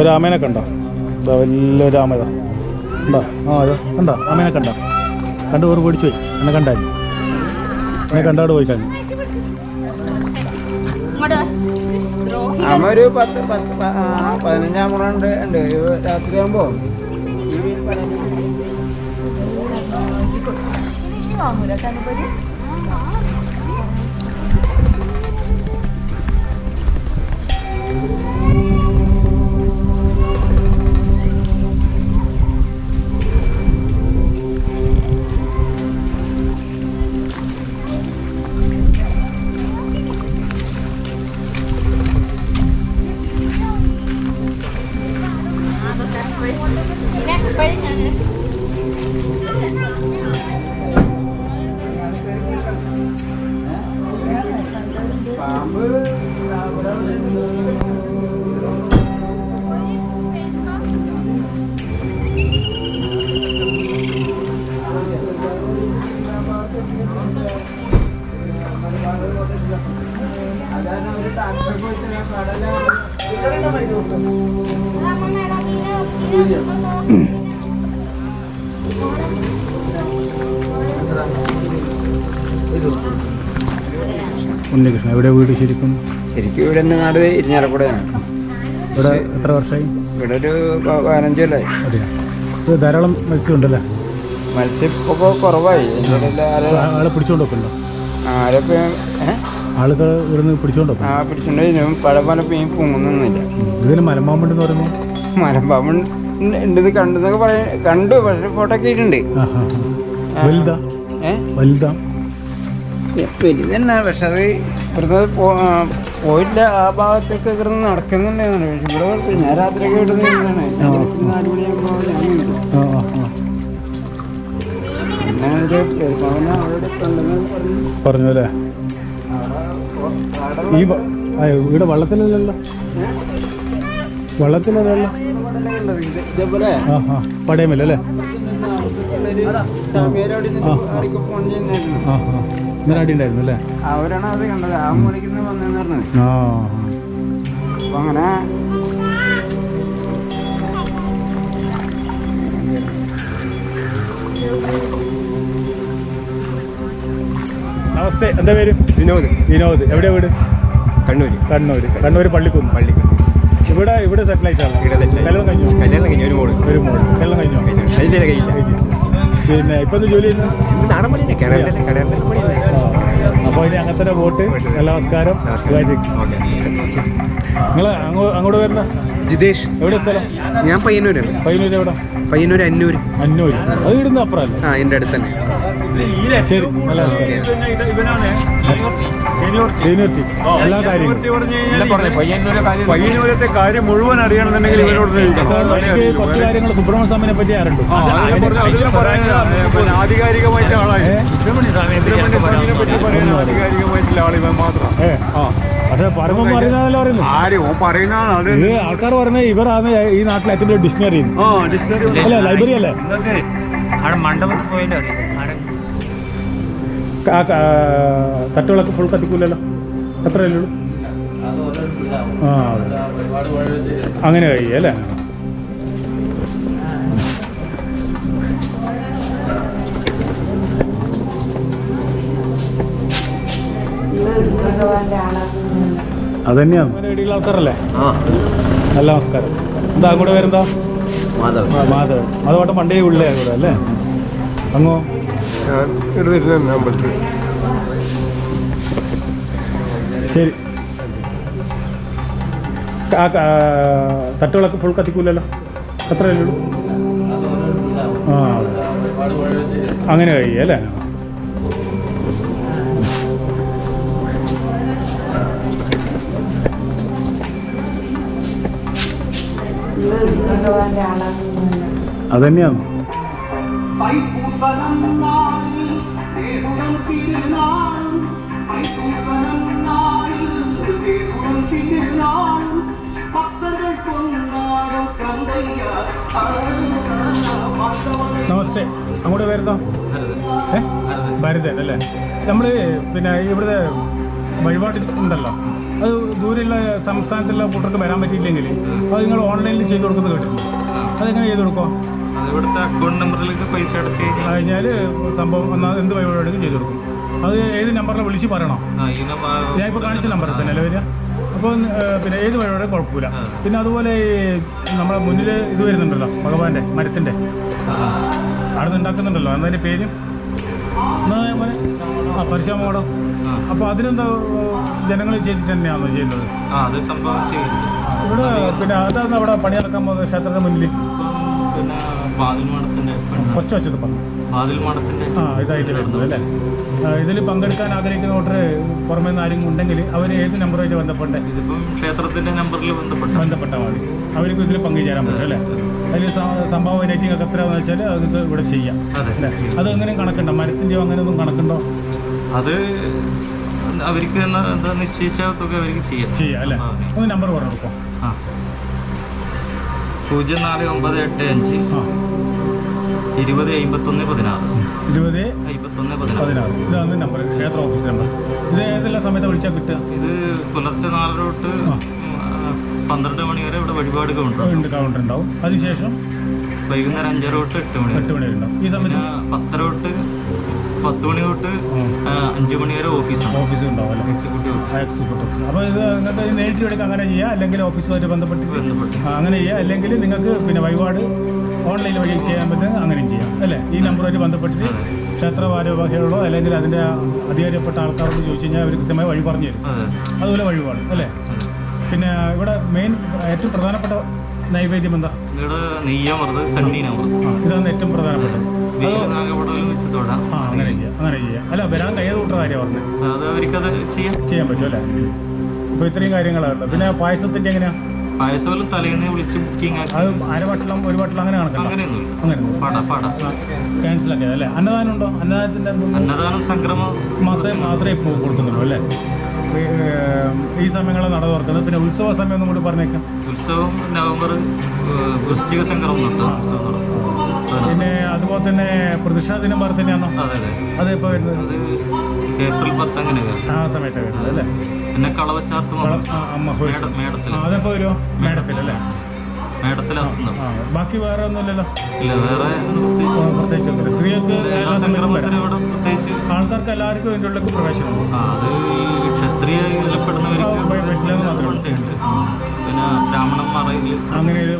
ഒരു ആമേനെ കണ്ടോ? ഇതാ വലിയൊരു രാമേത ഉണ്ടോ ആ കണ്ടോ? ആമേനെ കണ്ടോ? കണ്ടു ഓർ പിടിച്ചു പോയി. എന്നെ കണ്ടായി എന്നെ കണ്ടാട് പോയി കഴിഞ്ഞു. അമ്മ ഒരു പത്ത് പത്ത് പതിനഞ്ചാം മുറ ഉണ്ട്. രാത്രി ആകുമ്പോ പാമ്പ് ഉണ്ണികൃഷ്ണൻ എവിടെ വീട് ശരിക്കും? ശരിക്കും ഇവിടെ തന്നെ നാട് ഇരിഞ്ഞാലക്കൂടെയാണ് ഇവിടെ എത്ര വർഷമായി? ഇവിടെ ഒരു പതിനഞ്ച് കൊല്ലായി. അതെയോ? ഇത് ധാരാളം മത്സ്യം ഉണ്ടല്ലേ മത്സ്യം ഇപ്പോൾ കുറവായി ആരെ ആളെ പിടിച്ചോണ്ട് വെക്കണ്ടോ? ആരൊക്കെ ഏഹ് ആളുകൾ ഇവിടുന്ന് പിടിച്ചോണ്ടോ? ആ പിടിച്ചിട്ടുണ്ടെങ്കിലും പല പല മീൻ പൊങ്ങുന്നില്ല ഇതിന് മലമ്പാമ്പുണ്ടെന്ന് പറയുന്നു? മലമ്പാമ്പ് ഉണ്ടെന്ന് കണ്ടെന്നൊക്കെ പറയ കണ്ടു. പക്ഷേ ഫോട്ടോ ഒക്കെ ഇട്ടുണ്ട് ആ വലുതാ? ഏഹ് വലുതാ? വലുത് തന്നെ പക്ഷെ അത് ഇവിടുന്ന് ആ, പോയില്ല. ആ ഭാഗത്തേക്ക് ഇവിടുന്ന് നടക്കുന്നുണ്ടായിരുന്നു പക്ഷെ ഇവിടെ. ഞാൻ രാത്രിയൊക്കെ ഞാൻ വെളുപ്പിന് നാല് മണിയാകുമ്പോൾ ഞാൻ ആ ആ ആ. പിന്നെ ഉണ്ടെന്ന് പറഞ്ഞു. പറഞ്ഞു അല്ലേ ഈ ഇവിടെ വള്ളത്തിലല്ലല്ലോ? വള്ളത്തിലല്ലല്ലോ? പടയമല്ലേ അല്ലേ ഇന്നലെ അടി ഉണ്ടായിരുന്നു അവരാണ് അത് കണ്ടത്. ആ പറഞ്ഞത്. അങ്ങനെ നമസ്തേ എന്താ പേര്? വിനോദ്. വിനോദ്. എവിടെയാ വീട്? കണ്ണൂര്. കണ്ണൂർ കണ്ണൂർ പള്ളിക്കുന്ന്. പള്ളിക്കുന്ന്. ഇവിടെ ഇവിടെ സെറ്റിൽ ആയിട്ടാണ് ഇവിടെ settle ആയി. കല്യാണം കഴിഞ്ഞു? കല്യാണം കഴിഞ്ഞ ഒരു മോൾ. ഒരു മോൾ കല്യാണം കഴിഞ്ഞു? കഴിഞ്ഞില്ല കഴിയില്ല പിന്നെ ഇപ്പൊ എന്ത് ജോലി അപ്പൊ അപ്പോൾ ഇനി അങ്ങനത്തെ വോട്ട്. എല്ലാ നമസ്കാരം. നിങ്ങൾ അങ്ങോട്ട് വരുന്ന? ജിതേഷ്. എവിടെ സ്ഥലം? ഞാൻ പയ്യന്നൂരാണ്. പയ്യന്നൂർ എവിടെ? പയ്യന്നൂർ അന്നൂർ അന്നൂര്. അത് ഇടുന്ന അപ്പുറമല്ലേ? ആ എന്റെ അടുത്ത് തന്നെ. എല്ലാ കാര്യങ്ങളും. പയ്യന്നൂരത്തെ കാര്യം മുഴുവൻ അറിയണമെന്നുണ്ടെങ്കിൽ ഇവരോട് കുറച്ച് കാര്യങ്ങൾ സുബ്രഹ്മണ്യ സ്വാമിനെ പറ്റി അറിയണ്ടു? ആധികാരികമായിട്ട് ആളായി. സുബ്രഹ്മണ്യ സ്വാമിനെ പറ്റി പറയുന്ന ആധികാരികമായിട്ടുള്ള ആൾ ഇവൻ മാത്രം. പക്ഷെ പറയുമ്പോൾ പറയുന്നതല്ല ഇത് ആൾക്കാർ പറയുന്നത് ഇവരാണ് ഈ നാട്ടിലെ ഏറ്റവും ഡിക്ഷണറി അല്ലേ ലൈബ്രറി അല്ലേ? മണ്ഡപത്തിൽ പോയാലും അറിയാം തട്ടുകളൊക്കെ ഫുൾ കത്തിക്കൂലല്ലോ? അത്രയല്ലേ ഉള്ളൂ. ആ അതെ. അങ്ങനെ കഴിയും അല്ലേ അതന്നെയാണ് ആൾക്കാരല്ലേ? നല്ല നമസ്കാരം. എന്താ അങ്ങോട്ട് വരുന്നതാ മാധവ്. മാധവ്. മാധവട്ടം പണ്ടേ ഉള്ളേ അങ്ങോട്ട് അല്ലേ? അങ്ങോ? അമ്പലത്തിൽ ശരി. ക- തട്ടുകളൊക്കെ ഫുൾ കത്തിക്കൂലല്ലോ? അത്രയല്ലേ ഉള്ളൂ. ആ അങ്ങനെ നമസ്തേ. അങ്ങോട്ട് വരുന്നോ? ഏ? ഭരതൻ അല്ലേ നമ്മൾ പിന്നെ ഇവിടുത്തെ വഴിപാട് ഉണ്ടല്ലോ അത് ദൂരെയുള്ള സംസ്ഥാനത്തുള്ള കൂട്ടർക്ക് വരാൻ പറ്റിയില്ലെങ്കിൽ അത് നിങ്ങൾ ഓൺലൈനിൽ ചെയ്ത് കൊടുക്കുന്നത് കേട്ടിട്ടുണ്ട് അതെങ്ങനെ ചെയ്ത് കൊടുക്കോ? അത് ഇവിടുത്തെ അക്കൗണ്ട് നമ്പറിലേക്ക് പൈസ അടച്ച് കഴിഞ്ഞാൽ സംഭവം എന്നാൽ എന്ത് വഴിപാടും ചെയ്ത് കൊടുക്കും. അത് ഏത് നമ്പറിൽ വിളിച്ച് പറയണോ. ഞാൻ ഇപ്പോൾ കാണിച്ച നമ്പർ തന്നെ അല്ലേ വരിക? അപ്പോൾ പിന്നെ ഏത് വഴിയോടെ കുഴപ്പമില്ല. പിന്നെ അതുപോലെ ഈ നമ്മുടെ മുന്നിൽ ഇത് വരുന്നുണ്ടല്ലോ ഭഗവാന്റെ മരത്തിന്റെ അവിടെ നിന്ന് ഉണ്ടാക്കുന്നുണ്ടല്ലോ എന്നതിന്റെ പേര്? എന്നാ പോലെ ആ പരശുരാമോടം അപ്പോൾ അതിനെന്താ ജനങ്ങൾ ചെയ്തിട്ട് തന്നെയാണോ ചെയ്യുന്നത്? ആ അത് സംഭവം ചെയ്യിച്ചു ഇവിടെ പിന്നെ അതാണ് അവിടെ പണി നടക്കാൻ പോകുന്നത് ക്ഷേത്രത്തിന്റെ മുന്നിൽ പിന്നെ പാതിൽ മഠത്തിന്റെ വെച്ചത് ആ ഇതായിട്ട് വരുന്നത് അല്ലേ? ഇതിൽ പങ്കെടുക്കാൻ ആഗ്രഹിക്കുന്ന വോട്ടർ പുറമേ നിന്ന് ആരെങ്കിലും ഉണ്ടെങ്കിൽ അവർ ഏത് നമ്പറുമായിട്ട് ബന്ധപ്പെട്ടെ ഇതിപ്പം ക്ഷേത്രത്തിന്റെ നമ്പറിൽ ബന്ധപ്പെട്ട ബന്ധപ്പെട്ടാൽ മതി അവർക്ക് ഇതിൽ പങ്കുചേരാൻ പറ്റും അല്ലേ? അതിൽ സംഭവ റേറ്റിംഗ് ഒക്കെ എത്രയാണെന്ന് വെച്ചാൽ അത് ഇവിടെ ചെയ്യാം. അതെങ്ങനെയും അല്ലേ? അത് എങ്ങനെയും കണക്കുണ്ടോ. മരത്തിന്റെയോ അങ്ങനെയൊന്നും കണക്കുണ്ടോ? അത് അവർക്ക് എന്താ നിശ്ചയിച്ച തുക അവർക്ക് ചെയ്യാം. നമ്പർ പറഞ്ഞു ആ. പൂജ്യം നാല് ഒമ്പത് എട്ട് അഞ്ച്. ഇരുപത് അമ്പത്തൊന്ന് പതിനാറ്. ഇരുപത് അമ്പത്തൊന്ന് പതിനാറ്. പതിനാറ്. ഇതാണ് നമ്പർ ക്ഷേത്ര ഓഫീസ് നമ്പർ ഇത് ഏതെല്ലാം സമയത്ത് വിളിച്ചാൽ കിട്ടുക? ഇത് പുലർച്ചെ നാല് തൊട്ട് പന്ത്രണ്ട് മണി വരെ ഇവിടെ വഴിപാട് കൗണ്ടർ ഉണ്ട് കൗണ്ടർ ഉണ്ടാവും. അതിനുശേഷം? വൈകുന്നേരം അഞ്ചര തൊട്ട് എട്ട് മണി എട്ട് മണി വരെ ഈ സമയത്ത്? പത്തര തൊട്ട് പത്ത് മണി തൊട്ട് അഞ്ചു മണി വരെ ഓഫീസാണ് ഓഫീസ് ഉണ്ടാവും എക്സിക്യൂട്ടീവ് എക്സിക്യൂട്ടീവ് അപ്പോൾ ഇത് ഇത് നേരിട്ട് എടുക്കുക അങ്ങനെ ചെയ്യുക അല്ലെങ്കിൽ ഓഫീസുമായിട്ട് ബന്ധപ്പെട്ട് ബന്ധപ്പെട്ട് അങ്ങനെ ചെയ്യുക അല്ലെങ്കിൽ നിങ്ങൾക്ക് പിന്നെ വഴിപാട് ഓൺലൈൻ വഴി ചെയ്യാൻ പറ്റുന്നത് അങ്ങനെയും ചെയ്യാം. അല്ലേ? ഈ നമ്പറുമായിട്ട് ബന്ധപ്പെട്ടിട്ട് ക്ഷേത്ര ഭാരവാഹികളോ അല്ലെങ്കിൽ അതിന്റെ അധികാരപ്പെട്ട ആൾക്കാരോട് ചോദിച്ചു കഴിഞ്ഞാൽ അവർ കൃത്യമായി വഴി പറഞ്ഞു തരും. അതെ. അതുപോലെ വഴിപാട്. അല്ലേ? പിന്നെ ഇവിടെ മെയിൻ ഏറ്റവും പ്രധാനപ്പെട്ട നൈവേദ്യം എന്താ? ഇവിടെ നെയ്യമൃത് തണ്ണീനമൃത് ആ ഇതാണ് ഏറ്റവും പ്രധാനപ്പെട്ടത്. ആ അങ്ങനെ ചെയ്യാം അങ്ങനെ ചെയ്യാം. അല്ല വരാൻ കഴിയാതെ കൂട്ട കാര്യം പറഞ്ഞത്. ചെയ്യാൻ പറ്റും അല്ലേ? അപ്പൊ ഇത്രയും കാര്യങ്ങളാണ് പിന്നെ പായസത്തിന്റെ എങ്ങനെയാ? പായസമെല്ലാം തലേന്ന് വിളിച്ച് ബുക്കിംഗ് അത് അരവട്ടളം ഒരു വട്ടളം അങ്ങനെ അങ്ങനെ ക്യാൻസൽ ആക്കിയത് അല്ലേ അന്നദാനം ഉണ്ടോ അന്നദാനത്തിന്റെ അന്നദാനം സംക്രമം. മാസം മാത്രമേ ഇപ്പോൾ കൊടുക്കുന്നുള്ളൂ അല്ലേ? ഈ, സമയങ്ങളെ സമയങ്ങളിൽ നട തുറക്കുന്നത്. പിന്നെ ഉത്സവ സമയം ഒന്നും കൂടി പറഞ്ഞേക്കാം. ഉത്സവം നവംബർ വൃശ്ചിക സംക്രമം ഉത്സവം പിന്നെ അതുപോലെ തന്നെ പ്രതിഷ്ഠാ ദിനം വേറെ തന്നെയാണോ? അതെ അതെ. അത് ഇപ്പോൾ വരുന്നത്? ഏപ്രിൽ പത്ത് അങ്ങനെ ആ സമയത്താണ് വരുന്നത് അല്ലേ? പിന്നെ കളവച്ചാർത്ത് ആ, അമ്മ ഹോളിച്ച്. മേടത്തിൽ അല്ലേ? വരുമോ മേടത്തിലെത്തുന്നത് ആ ബാക്കി വേറെ ഒന്നുമില്ലല്ലോ ഇല്ല വേറെ പ്രത്യേകിച്ച് സ്ത്രീകൾക്ക് എല്ലാ എല്ലാ സമയത്തും സംക്രമത്തിനും വരാം. ഇവിടെ പ്രത്യേകിച്ച് ആൾക്കാർക്ക് എല്ലാവർക്കും ഇതിന്റെ ഉള്ളിൽ പ്രവേശനം. ആ അത് ഈ ക്ഷത്രിയ ഇതിൽപ്പെടുന്നവർക്ക് ആ, മാത്രമേ ഉള്ളൂ. പിന്നെ ബ്രാഹ്മണന്മാരിൽ അങ്ങനെ ഒരു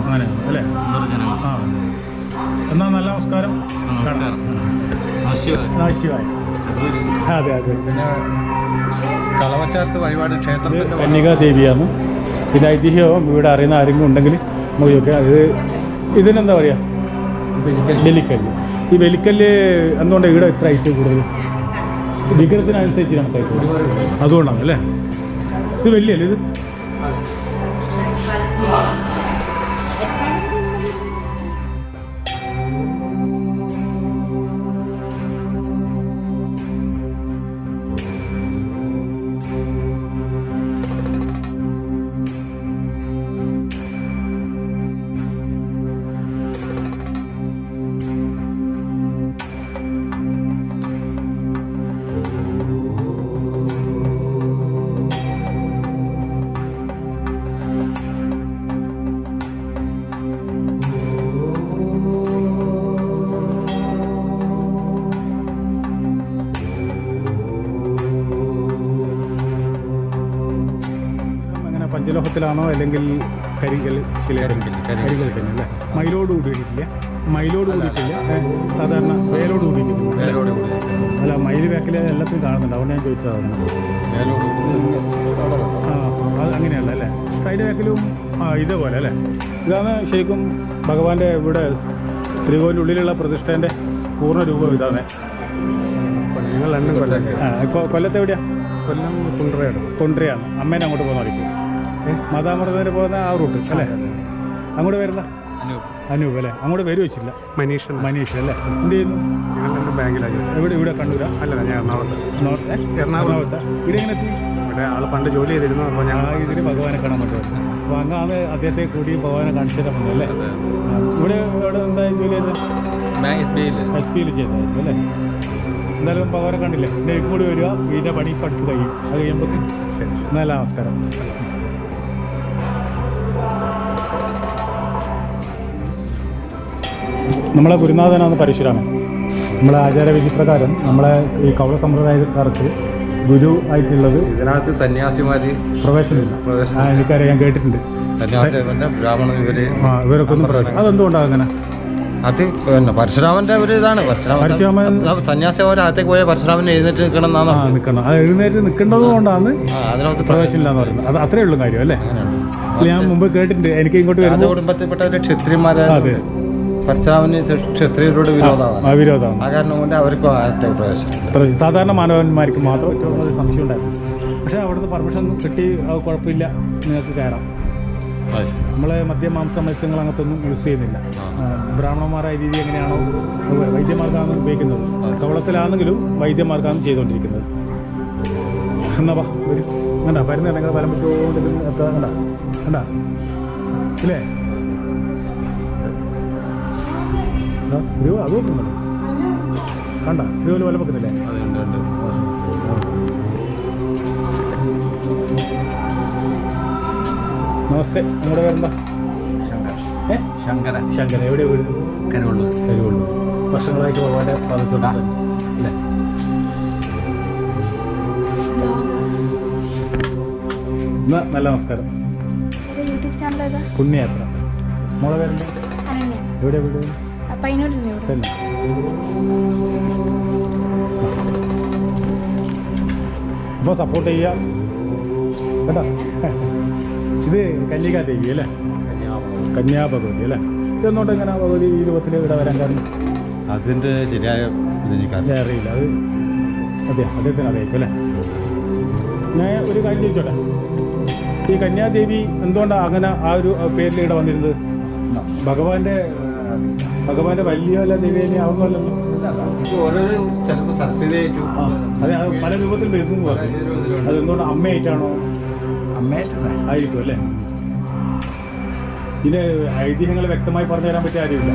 അങ്ങനെ അല്ലേ? ജനങ്ങൾ. ആ എന്നാ നല്ല നമസ്കാരം. നമശിവായ അതെ അതെ. പിന്നെ കളവച്ചാർത്ത് വഴിപാട് ക്ഷേത്രത്തിൽ കന്യകാ ദേവിയാണ് ഇത് ഐതിഹ്യവും ഇവിടെ അറിയുന്ന ആരെങ്കിലും ഉണ്ടെങ്കിൽ നമുക്ക് ചോദിക്കാം. ഇത് ഇതിനെന്താ പറയുക വെലിക്കല്ല് ഈ വെലിക്കല്ല് എന്തുകൊണ്ടാണ് ഇവിടെ ഇത്ര ഐറ്റം കൂടുതൽ വിഗ്രഹത്തിനനുസരിച്ച് കൂടും. അതുകൊണ്ടാണ് അല്ലേ ഇത് വലിയല്ലേ ഇത്? പഞ്ചലോഹത്തിലാണോ അല്ലെങ്കിൽ കരിങ്കൽ ശിലകരിക്കൽ കരിങ്കൽ തന്നെ അല്ലേ? മയിലോട് കൂടിയിട്ടില്ല മയിലോട് കൂടിയിട്ടില്ല സാധാരണ വേലോട് കൂടിയിട്ടില്ല മേലോട് കൂടി അല്ല മയിൽ വേക്കൽ എല്ലാത്തിനും കാണുന്നുണ്ട്. അതുകൊണ്ട് ഞാൻ ചോദിച്ചതാണ് ആ അത് അങ്ങനെയല്ല അല്ലേ? സൈഡ് വേക്കലും ആ ഇതേപോലെ അല്ലേ? ഇതാണ് ശരിക്കും ഭഗവാന്റെ ഇവിടെ ശ്രീകോവിന്റെ ഉള്ളിലുള്ള പ്രതിഷ്ഠേന്റെ പൂർണ രൂപം ഇതാണ്. കൊല്ലം കൊല്ലത്തെവിടെയാണ് കൊല്ലത്ത് കൊല്ലം കുണ്ടറയാണ്. കൊണ്ട്രയാണ് അമ്മേനെ അങ്ങോട്ട് പോകുന്ന വഴിക്ക് വരെ പോകുന്ന ആ റൂട്ട് അല്ലേ? അങ്ങോട്ട് വരുന്ന അനൂപ്. അല്ലേ? അങ്ങോട്ട് വരും വെച്ചില്ല മനീഷ് മനീഷ് അല്ലേ? എന്ത് ചെയ്യുന്നു? ഞങ്ങൾ ബാങ്കിലാണ് എവിടെ ഇവിടെ കണ്ണൂരാ? അല്ല ഞാൻ എറണാകുളത്ത്. എറണാകുളത്താ ഇവിടെ എങ്ങനെ എത്തി? ഇവിടെ ആൾ പണ്ട് ജോലി ചെയ്തിരുന്നു അപ്പോൾ ആ ഞാൻ ഇതിന് ഭഗവാനെ കാണാൻ പറ്റുമോ അപ്പോൾ അങ്ങാണ് അദ്ദേഹത്തെ കൂടി ഭഗവാനെ കാണിച്ചിട്ട് അല്ലേ? ഇവിടെ ഇവിടെ എന്തായാലും ജോലി ചെയ്ത് എസ് ബി ഐയിൽ എസ് ചെയ്തായിരുന്നു അല്ലേ? എന്തായാലും ഭഗവാനെ കണ്ടില്ലേ? ഡേക്ക് കൂടി വരിക ഇതിന്റെ പണി പഠിച്ചു കഴിയും. അത് കഴിയുമ്പോൾ നല്ല നമസ്കാരം നമ്മളെ ഗുരുനാഥനാണ് പരശുരാമൻ നമ്മളെ ആചാരവിധി പ്രകാരം നമ്മളെ ഈ കൗള സമ്പ്രദായക്കാർക്ക് ഗുരു ആയിട്ടുള്ളത് ഇതിനകത്ത് സന്യാസിമാര് പ്രവേശനമില്ല. പ്രവേശനം ആ എനിക്കറിയാം ഞാൻ കേട്ടിട്ടുണ്ട്. സന്യാസി ബ്രാഹ്മണൻ ഇവർ ആ ഇവരൊക്കെ ഒന്നും പ്രവേശനം. അതെന്തുകൊണ്ടാണ് അങ്ങനെ? അത് പിന്നെ പരശുരാമന്റെ ഒരു ഇതാണ്. പരശുരാമൻ പരശുരാമൻ- സന്യാസി അവർ അകത്തേക്ക് പോയ പരശുരാമൻ എഴുന്നേറ്റ് നിൽക്കണം എന്നാണ് ആ നിൽക്കണം. അത് എഴുന്നേറ്റ് നിൽക്കേണ്ടത് കൊണ്ടാണ് ആ അതിനകത്ത് പ്രവേശനമില്ല എന്ന് പറയുന്നത്. അത് അത്രേ ഉള്ളൂ കാര്യം അല്ലേ? ഞാൻ മുമ്പ് കേട്ടിട്ടുണ്ട്. എനിക്ക് ഇങ്ങോട്ട് വരുമ്പോൾ രാജകുടുംബത്തിൽപ്പെട്ട ഒരു അതെ. പരശുരാമന് ക്ഷത്രിയരോട് വിരോധമാണ്. വിരോധമാണ്. ആ കാരണം കൊണ്ട് അവർക്ക് പ്രവേശനം. സാധാരണ മാനവന്മാർക്ക് മാത്രം ഏറ്റവും കൂടുതൽ സംശയം ഉണ്ടായിരുന്നു. പക്ഷേ അവിടുന്ന് പെർമിഷൻ കിട്ടി അത് കുഴപ്പമില്ല നിങ്ങൾക്ക് കയറാം. നമ്മളെ മദ്യമാംസ മത്സ്യങ്ങൾ അങ്ങനത്തെ ഒന്നും യൂസ് ചെയ്യുന്നില്ല ബ്രാഹ്മണന്മാരായ രീതി എങ്ങനെയാണോ വൈദ്യമാർഗമാണ് ഉപയോഗിക്കുന്നത്. കവളത്തിലാണെങ്കിലും വൈദ്യമാർഗമാണ് ചെയ്തുകൊണ്ടിരിക്കുന്നത്. എന്നാ വരും. വേണ്ട വരുന്ന നിങ്ങൾ ഫലം വെച്ചുകൊണ്ട് എത്താ. കണ്ട കണ്ട ഇല്ലേ? ശ്രീ അത് നോക്കുന്നുണ്ട് കണ്ട? ഫ്രീ വലം വെക്കുന്നില്ലേ? നമസ്തേ. നിങ്ങളുടെ പേരെന്താ? ശങ്കര ശങ്കര എവിടെ വീട്? കരുവുള്ളൂ കരുവുള്ളൂ വർഷങ്ങളായിട്ട് ഭഗവാന്റെ പാദത്തോട്ട് അല്ലേ നല്ല നമസ്കാരം. യൂട്യൂബ് ചാനൽ പുണ്യയാത്ര മോളെ പേരെന്താ? എവിടെ വീട്? അപ്പോൾ സപ്പോർട്ട് ചെയ്യുക. കേട്ടോ? ഇത് കന്യകാ ദേവി അല്ലേ? കന്യാ ഭഗവതി അല്ലേ ഇതൊന്നുകൊണ്ട് എങ്ങനെ ഭഗവതി? ഈ രൂപത്തിൽ ഇവിടെ വരാൻ കാരണം? അതിന്റെ ശരിയായ അറിയില്ല. അത് അതെ അദ്ദേഹത്തിന് അറിയാം അല്ലേ? ഞാൻ ഒരു കാര്യം ചോദിച്ചോട്ടെ? ഈ കന്യാദേവി എന്തുകൊണ്ടാണ് അങ്ങനെ ആ ഒരു പേരിൽ ഇവിടെ വന്നിരുന്നത്? ഭഗവാന്റെ ഭഗവാന്റെ വലിയ വല്ല നിവേദന ആവുന്നല്ലോ അതെ അത് പല രൂപത്തിൽ വരുന്നു അതെന്തുകൊണ്ട് അമ്മയായിട്ടാണോ? ആയിരിക്കും അല്ലേ? ഇതിന് ഐതിഹ്യങ്ങൾ വ്യക്തമായി പറഞ്ഞു തരാൻ പറ്റിയ കാര്യമില്ല.